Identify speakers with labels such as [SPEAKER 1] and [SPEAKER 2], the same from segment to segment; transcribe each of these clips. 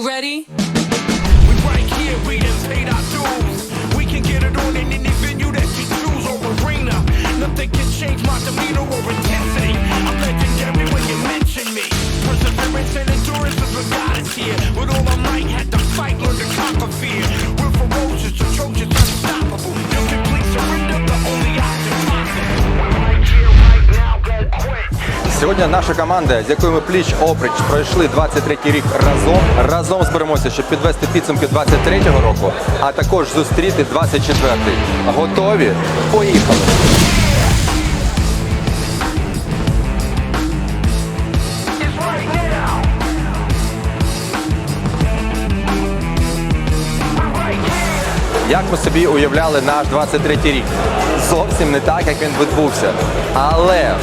[SPEAKER 1] you ready?
[SPEAKER 2] We right here, we paid our dues. We can get it on in any venue that choose or arena. Nothing can change my demeanor
[SPEAKER 3] Сьогодні наша команда, з якою ми пліч опріч пройшли 23-й рік разом. Разом зберемося, щоб підвести підсумки 23-го року, а також зустріти 24-й. Готові? Поїхали! Як ми собі уявляли наш 23-й рік? Зовсім не так, як він відбувся. Але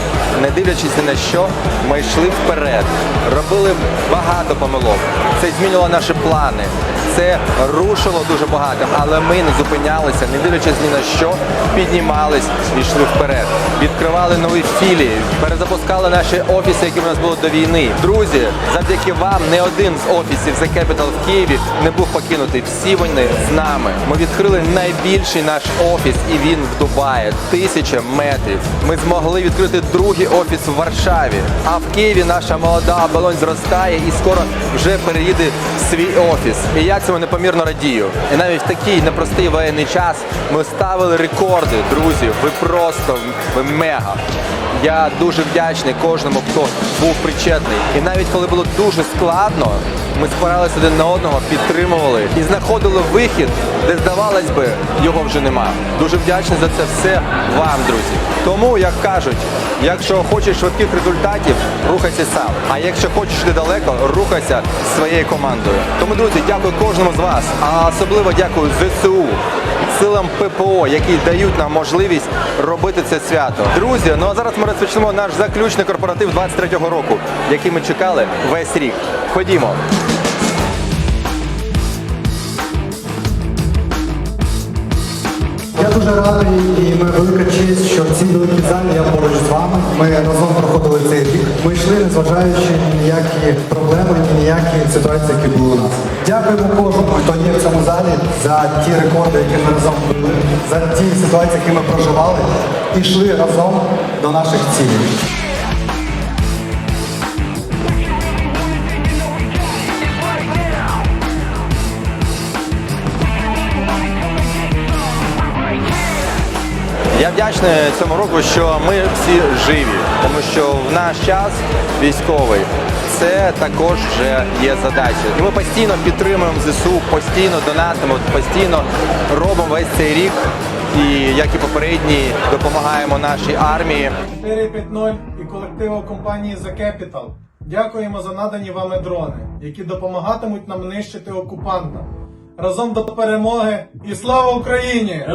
[SPEAKER 3] не дивлячись на що, ми йшли вперед, робили багато помилок. Це змінювало наші плани. Це рушило дуже багато, але ми не зупинялися, не дивлячись ні на що, піднімались і йшли вперед. Відкривали нові філії, перезапускали наші офіси, які в нас були до війни. Друзі, завдяки вам не один з офісів The Capital в Києві не був покинутий. Всі вони з нами. Ми відкрили найбільший наш офіс, і він в Дубаї. Тисяча метрів. Ми змогли відкрити другий офіс в Варшаві. А в Києві наша молода оболонь зростає і скоро вже переїде в свій офіс. І я цьому непомірно радію. І навіть в такий непростий воєнний час ми ставили рекорди, друзі. Ви просто ви мега. Я дуже вдячний кожному, хто був причетний. І навіть коли було дуже складно, ми спиралися один на одного, підтримували і знаходили вихід, де здавалось би, його вже нема. Дуже вдячний за це все вам, друзі. Тому, як кажуть, якщо хочеш швидких результатів, рухайся сам. А якщо хочеш йти далеко, рухайся своєю командою. Тому, друзі, дякую кожному з вас, а особливо дякую ЗСУ силам ППО, які дають нам можливість робити це свято. Друзі, ну а зараз ми розпочнемо наш заключний корпоратив 23-го року, який ми чекали весь рік. Ходімо.
[SPEAKER 4] Дуже радий і ми велика честь, що в цій великій залі я поруч з вами. Ми разом проходили цей рік. Ми йшли, незважаючи ні ніякі проблеми, ні ніякі ситуації, які були у нас. Дякуємо кожному, хто є в цьому залі за ті рекорди, які ми разом були, за ті ситуації, які ми проживали, і йшли разом до наших цілей.
[SPEAKER 3] Я вдячний цьому року, що ми всі живі, тому що в наш час військовий це також вже є задача. І ми постійно підтримуємо ЗСУ, постійно донатимо, постійно робимо весь цей рік. І як і попередній, допомагаємо нашій армії.
[SPEAKER 5] 4.5.0 і колективу компанії The Capital. Дякуємо за надані вами дрони, які допомагатимуть нам нищити окупанта. Разом до перемоги і слава Україні!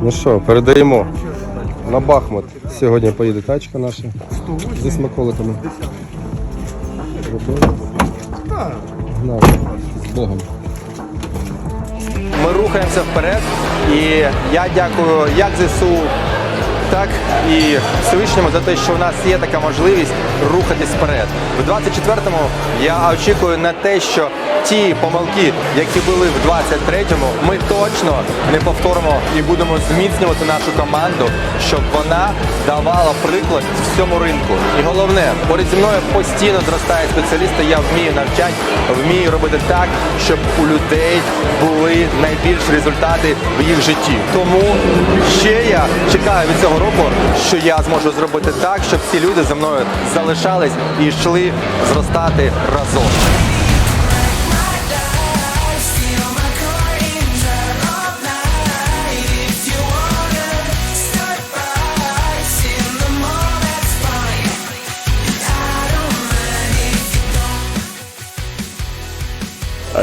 [SPEAKER 6] Ну що, передаємо на Бахмут. Сьогодні поїде тачка наша зі смаколиками. З Богом.
[SPEAKER 3] Ми рухаємося вперед, і я дякую як ЗСУ, так і Всевишньому за те, що у нас є така можливість рухатись вперед. В 24-му я очікую на те, що ті помилки, які були в 23-му, ми точно не повторимо і будемо зміцнювати нашу команду, щоб вона давала приклад всьому ринку. І головне, поряд зі мною постійно зростають спеціалісти. Я вмію навчати, вмію робити так, щоб у людей були найбільші результати в їх житті. Тому ще я чекаю від цього року, що я зможу зробити так, щоб ці люди за мною залишались і йшли зростати разом.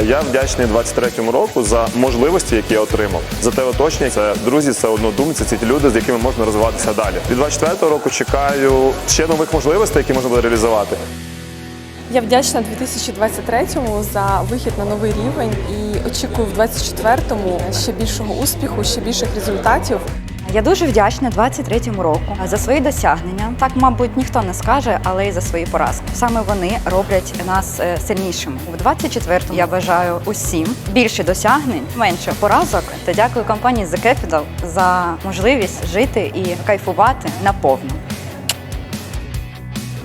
[SPEAKER 7] Я вдячний 23-му року за можливості, які я отримав. За те оточення, це друзі, це однодумці, це ті люди, з якими можна розвиватися далі. Від 24-го року чекаю ще нових можливостей, які можна буде реалізувати.
[SPEAKER 8] Я вдячна 2023-му за вихід на новий рівень і очікую в 2024-му ще більшого успіху, ще більших результатів.
[SPEAKER 1] Я дуже вдячна 23-му року за свої досягнення. Так, мабуть, ніхто не скаже, але й за свої поразки. Саме вони роблять нас е, сильнішими. У 24-му я бажаю усім більше досягнень, менше поразок. Та дякую компанії The Capital за можливість жити і кайфувати наповну.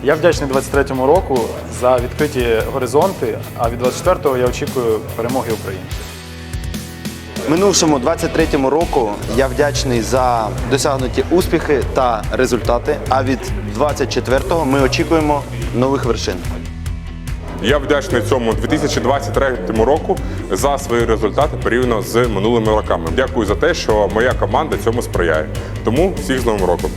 [SPEAKER 9] Я вдячний 23-му року за відкриті горизонти, а від 24-го я очікую перемоги України.
[SPEAKER 10] Минувшому 23-му року я вдячний за досягнуті успіхи та результати. А від 24-го ми очікуємо нових вершин.
[SPEAKER 11] Я вдячний цьому 2023 року за свої результати порівняно з минулими роками. Дякую за те, що моя команда цьому сприяє. Тому всіх з новим роком.